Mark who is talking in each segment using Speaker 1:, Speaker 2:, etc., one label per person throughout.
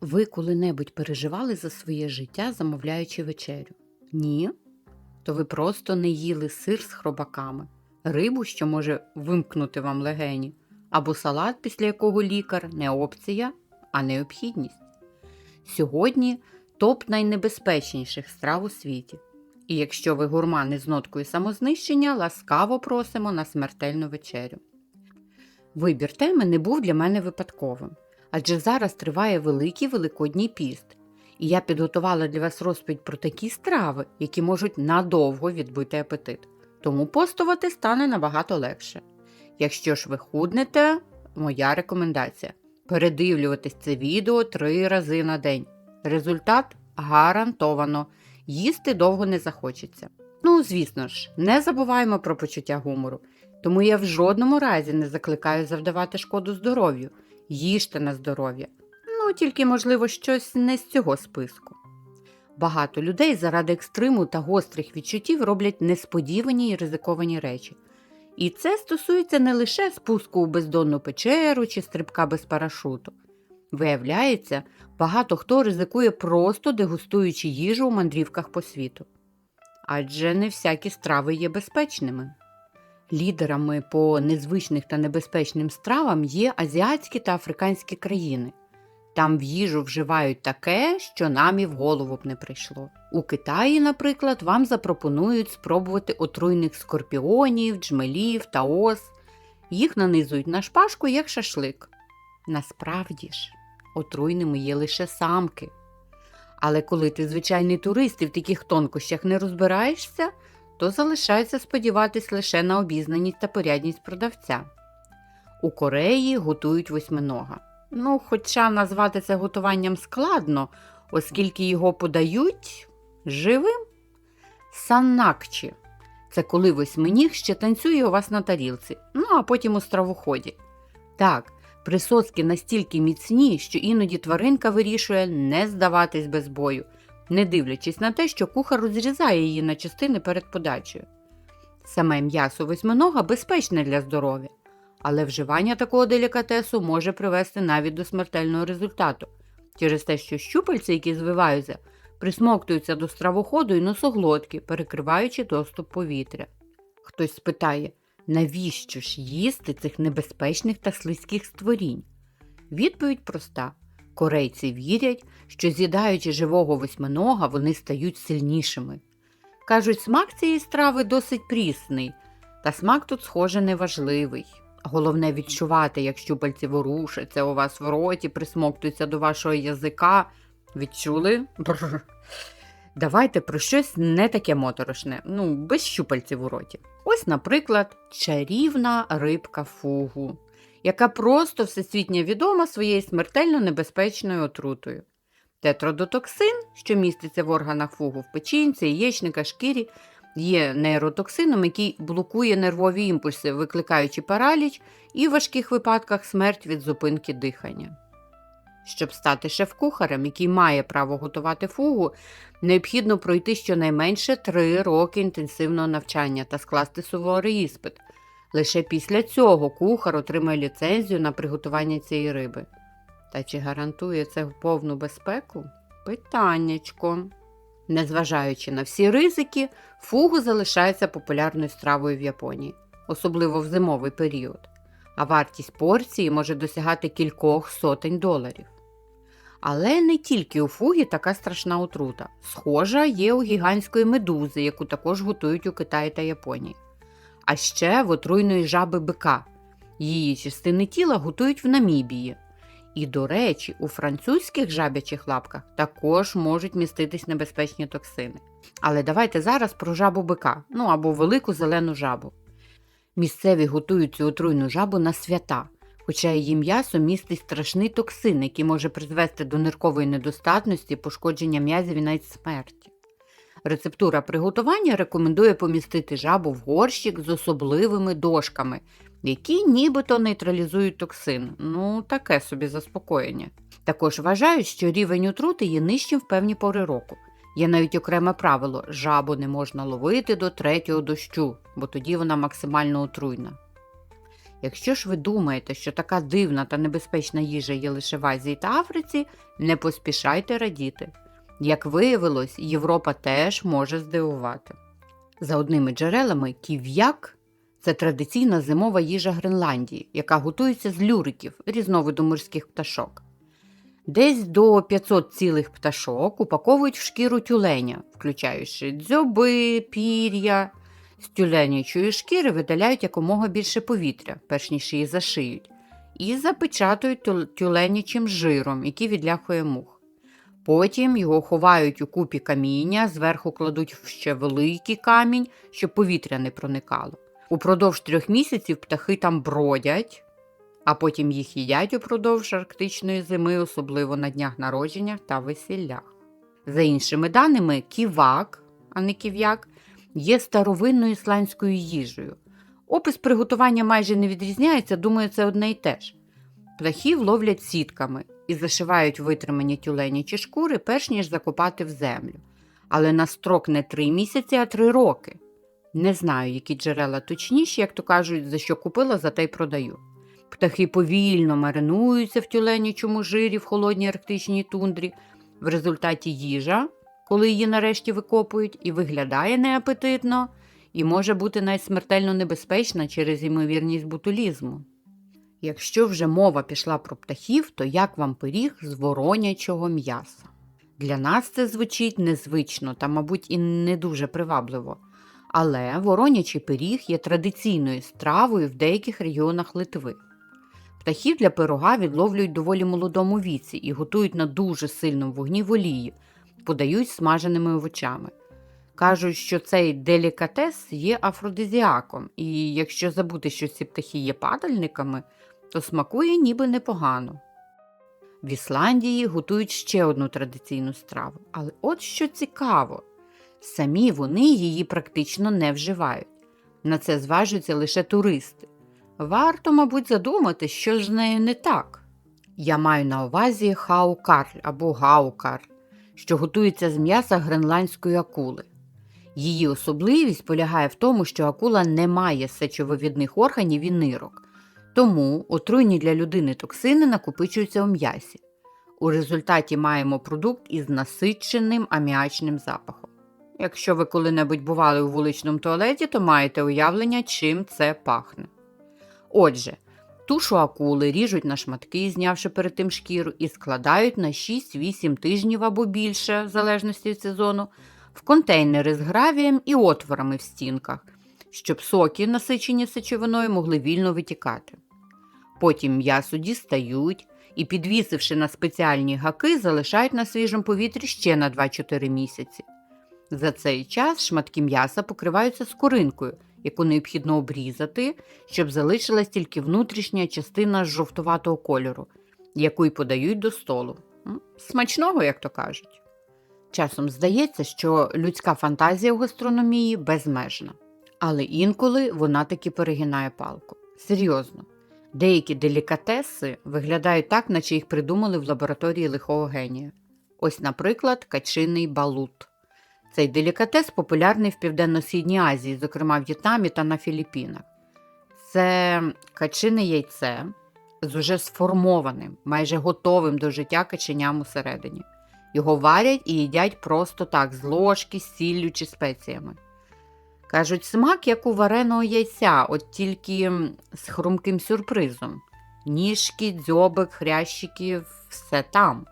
Speaker 1: Ви коли-небудь переживали за своє життя, замовляючи вечерю? Ні? То ви просто не їли сир з хробаками, рибу, що може вимкнути вам легені, або салат, після якого лікар не опція, а необхідність. Сьогодні топ найнебезпечніших страв у світі. І якщо ви гурман із ноткою самознищення, ласкаво просимо на смертельну вечерю. Вибір теми не був для мене випадковим, адже зараз триває великий великодній піст, і я підготувала для вас розповідь про такі страви, які можуть надовго відбити апетит. Тому постувати стане набагато легше. Якщо ж ви худнете, моя рекомендація передивлюватись це відео три рази на день. Результат гарантовано. Їсти довго не захочеться. Ну, звісно ж, не забуваємо про почуття гумору. Тому я в жодному разі не закликаю завдавати шкоду здоров'ю. Їжте на здоров'я. Ну, тільки, можливо, щось не з цього списку. Багато людей заради екстриму та гострих відчуттів роблять несподівані і ризиковані речі. І це стосується не лише спуску у бездонну печеру чи стрибка без парашуту. Виявляється, багато хто ризикує просто дегустуючи їжу у мандрівках по світу. Адже не всякі страви є безпечними. Лідерами по незвичних та небезпечним стравам є азіатські та африканські країни. Там в їжу вживають таке, що нам і в голову б не прийшло. У Китаї, наприклад, вам запропонують спробувати отруйних скорпіонів, джмелів та ос. Їх нанизують на шпажку як шашлик. Насправді ж, отруйними є лише самки. Але коли ти звичайний турист і в таких тонкощах не розбираєшся, то залишається сподіватись лише на обізнаність та порядність продавця. У Кореї готують восьминога. Ну, хоча назвати це готуванням складно, оскільки його подають живим. Саннакчі це коли восьминіг ще танцює у вас на тарілці, ну а потім у стравоході. Так, присоски настільки міцні, що іноді тваринка вирішує не здаватись без бою, не дивлячись на те, що кухар розрізає її на частини перед подачею. Саме м'ясо восьминога безпечне для здоров'я, але вживання такого делікатесу може привести навіть до смертельного результату через те, що щупальці, які звиваються, присмоктуються до стравоходу і носоглотки, перекриваючи доступ повітря. Хтось спитає, навіщо ж їсти цих небезпечних та слизьких створінь? Відповідь проста. Корейці вірять, що з'їдаючи живого восьминога, вони стають сильнішими. Кажуть, смак цієї страви досить прісний, та смак тут, схоже, неважливий. Головне відчувати, як щупальці ворушаться у вас в роті, присмоктуються до вашого язика. Відчули? Бррр. Давайте про щось не таке моторошне, ну, без щупальців у роті. Ось, наприклад, чарівна рибка фугу, яка просто всесвітньо відома своєю смертельно небезпечною отрутою. Тетродотоксин, що міститься в органах фугу в печінці, яєчника, шкірі, є нейротоксином, який блокує нервові імпульси, викликаючи параліч і в важких випадках смерть від зупинки дихання. Щоб стати шеф-кухарем, який має право готувати фугу, необхідно пройти щонайменше три роки інтенсивного навчання та скласти суворий іспит. Лише після цього кухар отримає ліцензію на приготування цієї риби. Та чи гарантує це повну безпеку? Питаннячко. Незважаючи на всі ризики, фугу залишається популярною стравою в Японії, особливо в зимовий період, а вартість порції може досягати кількох сотень доларів. Але не тільки у фугі така страшна отрута. Схожа є у гігантської медузи, яку також готують у Китаї та Японії. А ще в отруйної жаби бика. Її частини тіла готують в Намібії. І, до речі, у французьких жабячих лапках також можуть міститись небезпечні токсини. Але давайте зараз про жабу бика, ну або велику зелену жабу. Місцеві готують цю отруйну жабу на свята, хоча її м'ясо містить страшний токсин, який може призвести до ниркової недостатності, пошкодження м'язів і навіть смерті. Рецептура приготування рекомендує помістити жабу в горщик з особливими дошками, які нібито нейтралізують токсин. Ну, таке собі заспокоєння. Також вважають, що рівень отрути є нижчим в певні пори року. Є навіть окреме правило: жабу не можна ловити до третього дощу, бо тоді вона максимально отруйна. Якщо ж ви думаєте, що така дивна та небезпечна їжа є лише в Азії та Африці, не поспішайте радіти. Як виявилось, Європа теж може здивувати. За одними джерелами, ків'як це традиційна зимова їжа Гренландії, яка готується з люриків, різновиду морських пташок. Десь до 500 цілих пташок упаковують в шкіру тюленя, включаючи дзьоби, пір'я. З тюленячої шкіри видаляють якомога більше повітря, перш ніж її зашиють, і запечатують тю- тюленячим жиром, який відляхує мух. Потім його ховають у купі каміння, зверху кладуть ще великий камінь, щоб повітря не проникало. Упродовж трьох місяців птахи там бродять, а потім їх їдять упродовж арктичної зими, особливо на днях народження та весіллях. За іншими даними, ківак, а не ків'як, є старовинною ісландською їжею. Опис приготування майже не відрізняється, думаю, це одне й те ж. Птахів ловлять сітками і зашивають витримані тюленячі шкури, перш ніж закопати в землю. Але на строк не три місяці, а три роки. Не знаю, які джерела точніші, як то кажуть, за що купила, за те й продаю. Птахи повільно маринуються в тюленячому жирі в холодній арктичній тундрі. В результаті їжа, коли її нарешті викопують, і виглядає неапетитно, і може бути навіть смертельно небезпечна через ймовірність бутулізму. Якщо вже мова пішла про птахів, то як вам пиріг з воронячого м'яса? Для нас це звучить незвично та, мабуть, і не дуже привабливо. Але воронячий пиріг є традиційною стравою в деяких регіонах Литви. Птахів для пирога відловлюють доволі молодому віці і готують на дуже сильному вогні в олії, подають смаженими овочами. Кажуть, що цей делікатес є афродизіаком, і якщо забути, що ці птахи є падальниками, то смакує ніби непогано. В Ісландії готують ще одну традиційну страву, але от що цікаво, самі вони її практично не вживають. На це зважуються лише туристи. Варто, мабуть, задумати, що ж з нею не так. Я маю на увазі хаукарль або гаукарль, що готується з м'яса гренландської акули. Її особливість полягає в тому, що акула не має сечовивідних органів і нирок, тому отруйні для людини токсини накопичуються у м'ясі. У результаті маємо продукт із насиченим аміачним запахом. Якщо ви коли-небудь бували у вуличному туалеті, то маєте уявлення, чим це пахне. Отже, тушу акули ріжуть на шматки, знявши перед тим шкіру, і складають на 6-8 тижнів або більше, в залежності від сезону, в контейнери з гравієм і отворами в стінках, щоб соки, насичені сечовиною, могли вільно витікати. Потім м'ясо дістають і, підвісивши на спеціальні гаки, залишають на свіжому повітрі ще на 2-4 місяці. За цей час шматки м'яса покриваються скоринкою, яку необхідно обрізати, щоб залишилась тільки внутрішня частина жовтуватого кольору, яку й подають до столу. Смачного, як то кажуть. Часом здається, що людська фантазія в гастрономії безмежна, але інколи вона таки перегинає палку. Серйозно. Деякі делікатеси виглядають так, наче їх придумали в лабораторії лихого генія. Ось, наприклад, качиний балут. Цей делікатес популярний в Південно-Східній Азії, зокрема в В'єтнамі та на Філіппінах. Це качине яйце з уже сформованим, майже готовим до життя каченям усередині. Його варять і їдять просто так, з ложки, з сіллю чи спеціями. Кажуть, смак як у вареного яйця, от тільки з хрумким сюрпризом. Ніжки, дзьобик, хрящики все там.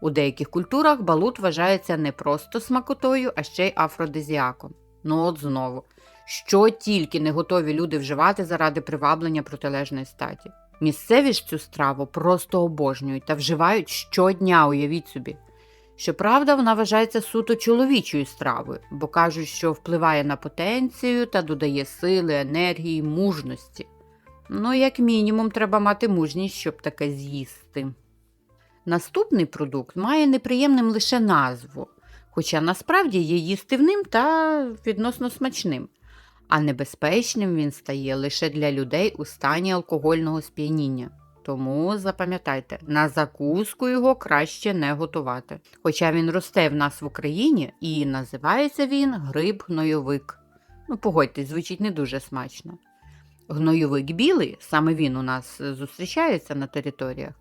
Speaker 1: У деяких культурах балут вважається не просто смакотою, а ще й афродизіаком. Ну от знову, що тільки не готові люди вживати заради приваблення протилежної статі. Місцеві ж цю страву просто обожнюють та вживають щодня, уявіть собі. Щоправда, вона вважається суто чоловічою стравою, бо кажуть, що впливає на потенцію та додає сили, енергії, мужності. Ну, як мінімум, треба мати мужність, щоб таке з'їсти. Наступний продукт має неприємним лише назву, хоча насправді є їстивним та відносно смачним, а небезпечним він стає лише для людей у стані алкогольного сп'яніння. Тому запам'ятайте, на закуску його краще не готувати. Хоча він росте в нас в Україні і називається він гриб гнойовик. Ну, погодьтесь, звучить не дуже смачно. Гнойовик білий, саме він у нас зустрічається на територіях,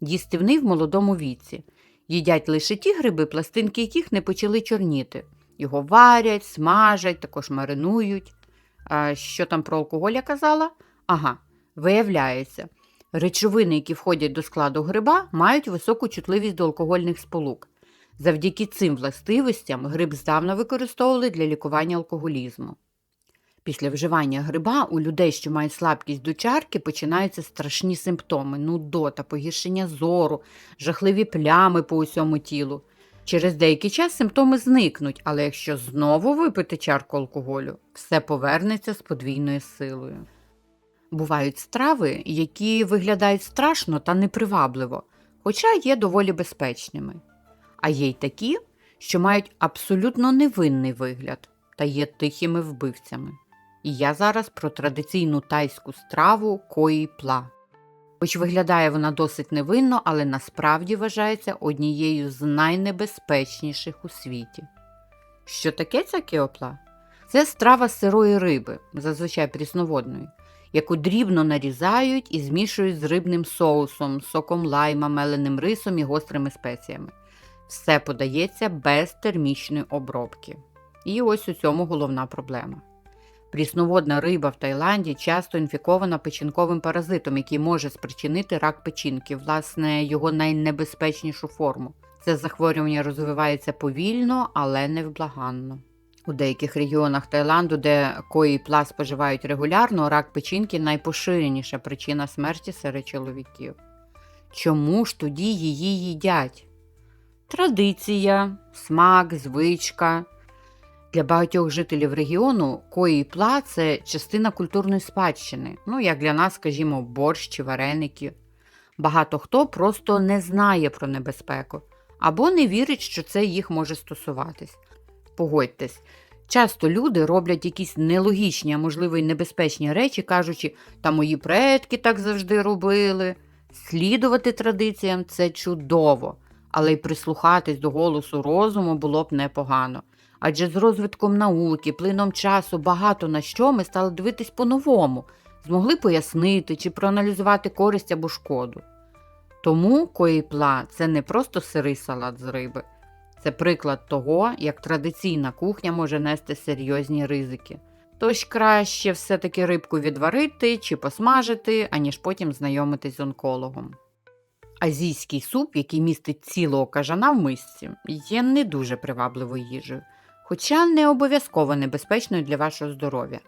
Speaker 1: їстивний в молодому віці. Їдять лише ті гриби, пластинки яких не почали чорніти. Його варять, смажать, також маринують. А що там про алкоголь я казала? Ага, виявляється, речовини, які входять до складу гриба, мають високу чутливість до алкогольних сполук. Завдяки цим властивостям гриб здавна використовували для лікування алкоголізму. Після вживання гриба у людей, що мають слабкість до чарки, починаються страшні симптоми: нудота, погіршення зору, жахливі плями по усьому тілу. Через деякий час симптоми зникнуть, але якщо знову випити чарку алкоголю, все повернеться з подвійною силою. Бувають страви, які виглядають страшно та непривабливо, хоча є доволі безпечними. А є й такі, що мають абсолютно невинний вигляд та є тихими вбивцями. І я зараз про традиційну тайську страву кої пла. Хоч виглядає вона досить невинно, але насправді вважається однією з найнебезпечніших у світі. Що таке ця кіопла? Це страва сирої риби, зазвичай прісноводної, яку дрібно нарізають і змішують з рибним соусом, соком лайма, меленим рисом і гострими спеціями. Все подається без термічної обробки. І ось у цьому головна проблема. Прісноводна риба в Таїланді часто інфікована печінковим паразитом, який може спричинити рак печінки, власне, його найнебезпечнішу форму. Це захворювання розвивається повільно, але невблаганно. У деяких регіонах Таїланду, де кої пла споживають регулярно, рак печінки найпоширеніша причина смерті серед чоловіків. Чому ж тоді її їдять? Традиція, смак, звичка. Для багатьох жителів регіону кої пла це частина культурної спадщини, ну як для нас, скажімо, борщ чи вареники. Багато хто просто не знає про небезпеку або не вірить, що це їх може стосуватись. Погодьтесь, часто люди роблять якісь нелогічні, а можливо й небезпечні речі, кажучи, та мої предки так завжди робили. Слідувати традиціям це чудово, але й прислухатись до голосу розуму було б непогано. Адже з розвитком науки, плином часу багато на що ми стали дивитись по-новому, змогли пояснити чи проаналізувати користь або шкоду. Тому коїпла це не просто сирий салат з риби, це приклад того, як традиційна кухня може нести серйозні ризики. Тож краще все-таки рибку відварити чи посмажити, аніж потім знайомитись з онкологом. Азійський суп, який містить цілого кажана в мисці, є не дуже привабливою їжею хоча не обов'язково небезпечною для вашого здоров'я.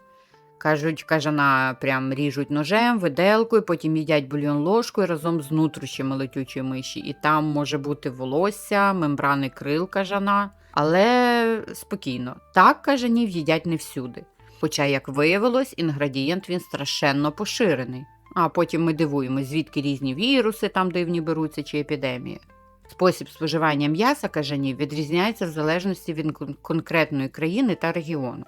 Speaker 1: Кажуть, кажана прям ріжуть ножем, виделкою, потім їдять бульйон ложкою разом з нутрощами летючої миші. І там може бути волосся, мембрани крил кажана. Але спокійно, так кажанів їдять не всюди. Хоча, як виявилось, інгредієнт він страшенно поширений. А потім ми дивуємо, звідки різні віруси там дивні беруться чи епідемії. Спосіб споживання м'яса кажанів відрізняється в залежності від конкретної країни та регіону.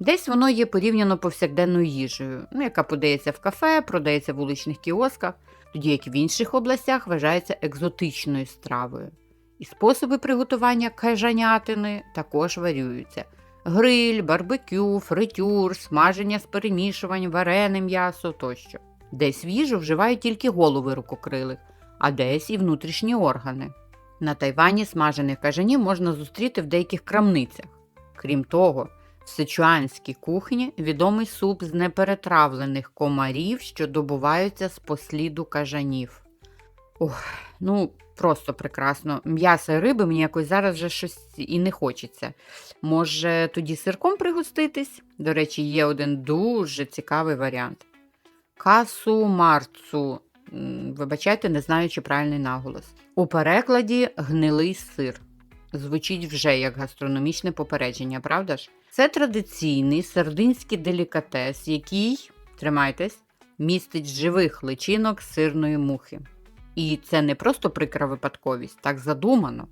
Speaker 1: Десь воно є порівняно повсякденною їжею, ну, яка подається в кафе, продається в вуличних кіосках, тоді як в інших областях вважається екзотичною стравою. І способи приготування кажанятини також варюються: гриль, барбекю, фритюр, смаження з перемішувань, варене м'ясо тощо. Десь в їжу вживають тільки голови рукокрилих а десь і внутрішні органи. На Тайвані смажених кажанів можна зустріти в деяких крамницях. Крім того, в сичуанській кухні відомий суп з неперетравлених комарів, що добуваються з посліду кажанів. Ох, ну просто прекрасно. М'ясо риби мені якось зараз вже щось і не хочеться. Може, тоді сирком пригоститись? До речі, є один дуже цікавий варіант. Касу марцу Вибачайте, не знаю, чи правильний наголос. У перекладі гнилий сир. Звучить вже як гастрономічне попередження, правда ж? Це традиційний сердинський делікатес, який, тримайтесь, містить живих личинок сирної мухи. І це не просто прикра випадковість, так задумано.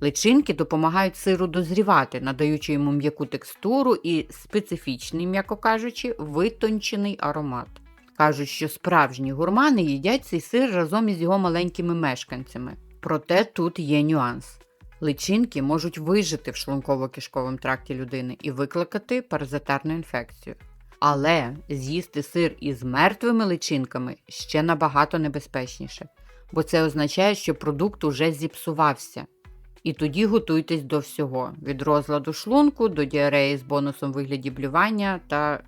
Speaker 1: Личинки допомагають сиру дозрівати, надаючи йому м'яку текстуру і специфічний, м'яко кажучи, витончений аромат. Кажуть, що справжні гурмани їдять цей сир разом із його маленькими мешканцями. Проте тут є нюанс. Личинки можуть вижити в шлунково-кишковому тракті людини і викликати паразитарну інфекцію. Але з'їсти сир із мертвими личинками ще набагато небезпечніше, бо це означає, що продукт уже зіпсувався. І тоді готуйтесь до всього: від розладу шлунку до діареї з бонусом в вигляді блювання та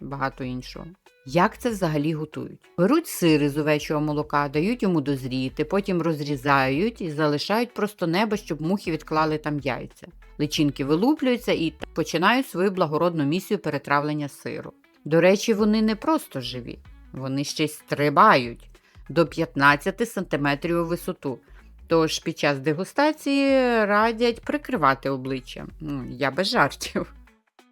Speaker 1: багато іншого. Як це взагалі готують? Беруть сир із овечого молока, дають йому дозріти, потім розрізають і залишають просто небо, щоб мухи відклали там яйця. Личинки вилуплюються і починають свою благородну місію перетравлення сиру. До речі, вони не просто живі, вони ще й стрибають до 15 см у висоту. Тож під час дегустації радять прикривати обличчя. Ну, Я без жартів.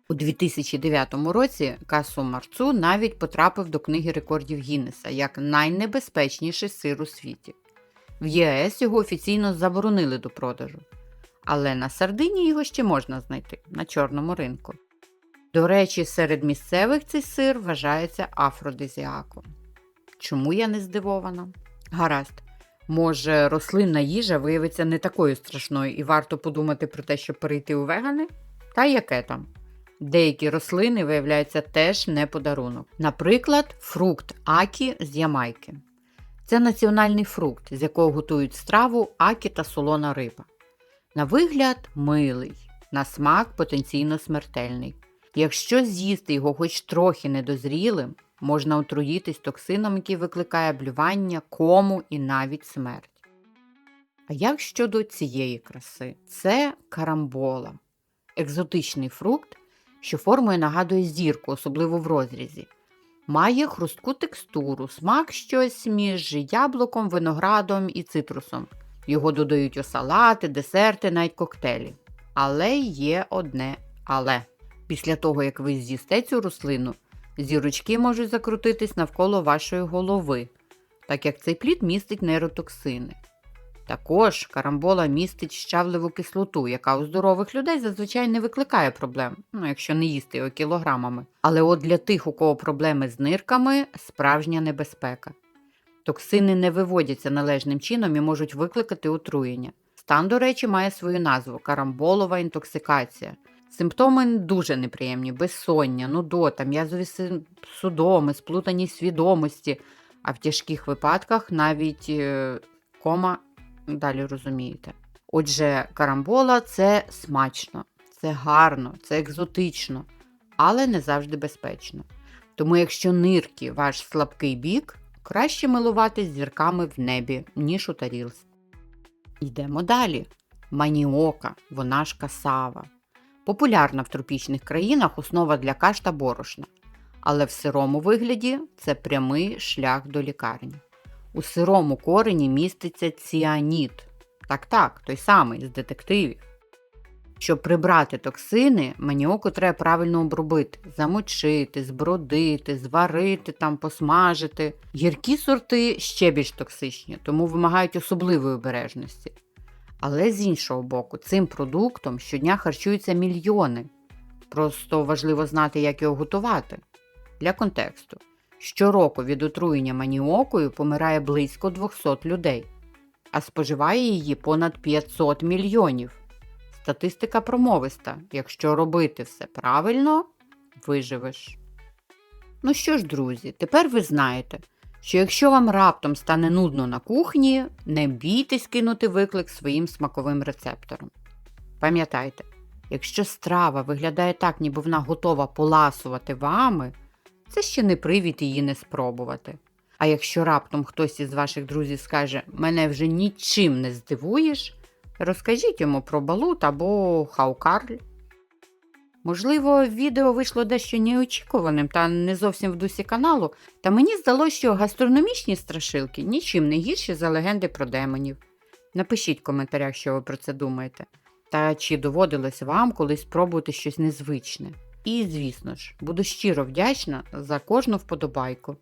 Speaker 1: У 2009 році Касу Марцу навіть потрапив до книги рекордів Гіннеса як найнебезпечніший сир у світі. В ЄС його офіційно заборонили до продажу, але на Сардині його ще можна знайти на чорному ринку. До речі, серед місцевих цей сир вважається афродизіаком. Чому я не здивована? Гаразд. Може, рослинна їжа виявиться не такою страшною і варто подумати про те, щоб перейти у вегани? Та яке там? Деякі рослини виявляються теж не подарунок. Наприклад, фрукт акі з Ямайки. Це національний фрукт, з якого готують страву акі та солона риба. На вигляд милий, на смак потенційно смертельний. Якщо з'їсти його хоч трохи недозрілим, можна отруїтись токсином, який викликає блювання, кому і навіть смерть. А як щодо цієї краси? Це карамбола, екзотичний фрукт, що формою нагадує зірку, особливо в розрізі. Має хрустку текстуру, смак щось між яблуком, виноградом і цитрусом. Його додають у салати, десерти, навіть коктейлі. Але є одне але. Після того, як ви з'їсте цю рослину, зірочки можуть закрутитись навколо вашої голови, так як цей плід містить нейротоксини. Також карамбола містить щавливу кислоту, яка у здорових людей зазвичай не викликає проблем, ну, якщо не їсти його кілограмами. Але от для тих, у кого проблеми з нирками, справжня небезпека. Токсини не виводяться належним чином і можуть викликати отруєння. Стан, до речі, має свою назву карамболова інтоксикація. Симптоми дуже неприємні: безсоння, нудота, м'язові судоми, сплутані свідомості, а в тяжких випадках навіть е, кома далі розумієте. Отже, карамбола це смачно, це гарно, це екзотично, але не завжди безпечно. Тому, якщо нирки ваш слабкий бік, краще милуватись зірками в небі, ніж у тарілці. Йдемо далі. Маніока, вона ж касава. Популярна в тропічних країнах основа для каш та борошна. Але в сирому вигляді це прямий шлях до лікарні. У сирому корені міститься ціаніт. Так, так, той самий з детективів. Щоб прибрати токсини, маніоку треба правильно обробити, замочити, збродити, зварити, там, посмажити. Гіркі сорти ще більш токсичні, тому вимагають особливої обережності. Але з іншого боку, цим продуктом щодня харчуються мільйони. Просто важливо знати, як його готувати. Для контексту. Щороку від отруєння маніокою помирає близько 200 людей, а споживає її понад 500 мільйонів. Статистика промовиста. Якщо робити все правильно, виживеш. Ну що ж, друзі, тепер ви знаєте, що якщо вам раптом стане нудно на кухні, не бійтесь кинути виклик своїм смаковим рецепторам. Пам'ятайте, якщо страва виглядає так, ніби вона готова поласувати вами, це ще не привід її не спробувати. А якщо раптом хтось із ваших друзів скаже, мене вже нічим не здивуєш, розкажіть йому про балут або хаукарль. Можливо, відео вийшло дещо неочікуваним та не зовсім в дусі каналу, та мені здалося, що гастрономічні страшилки нічим не гірші за легенди про демонів. Напишіть в коментарях, що ви про це думаєте, та чи доводилось вам колись спробувати щось незвичне. І, звісно ж, буду щиро вдячна за кожну вподобайку.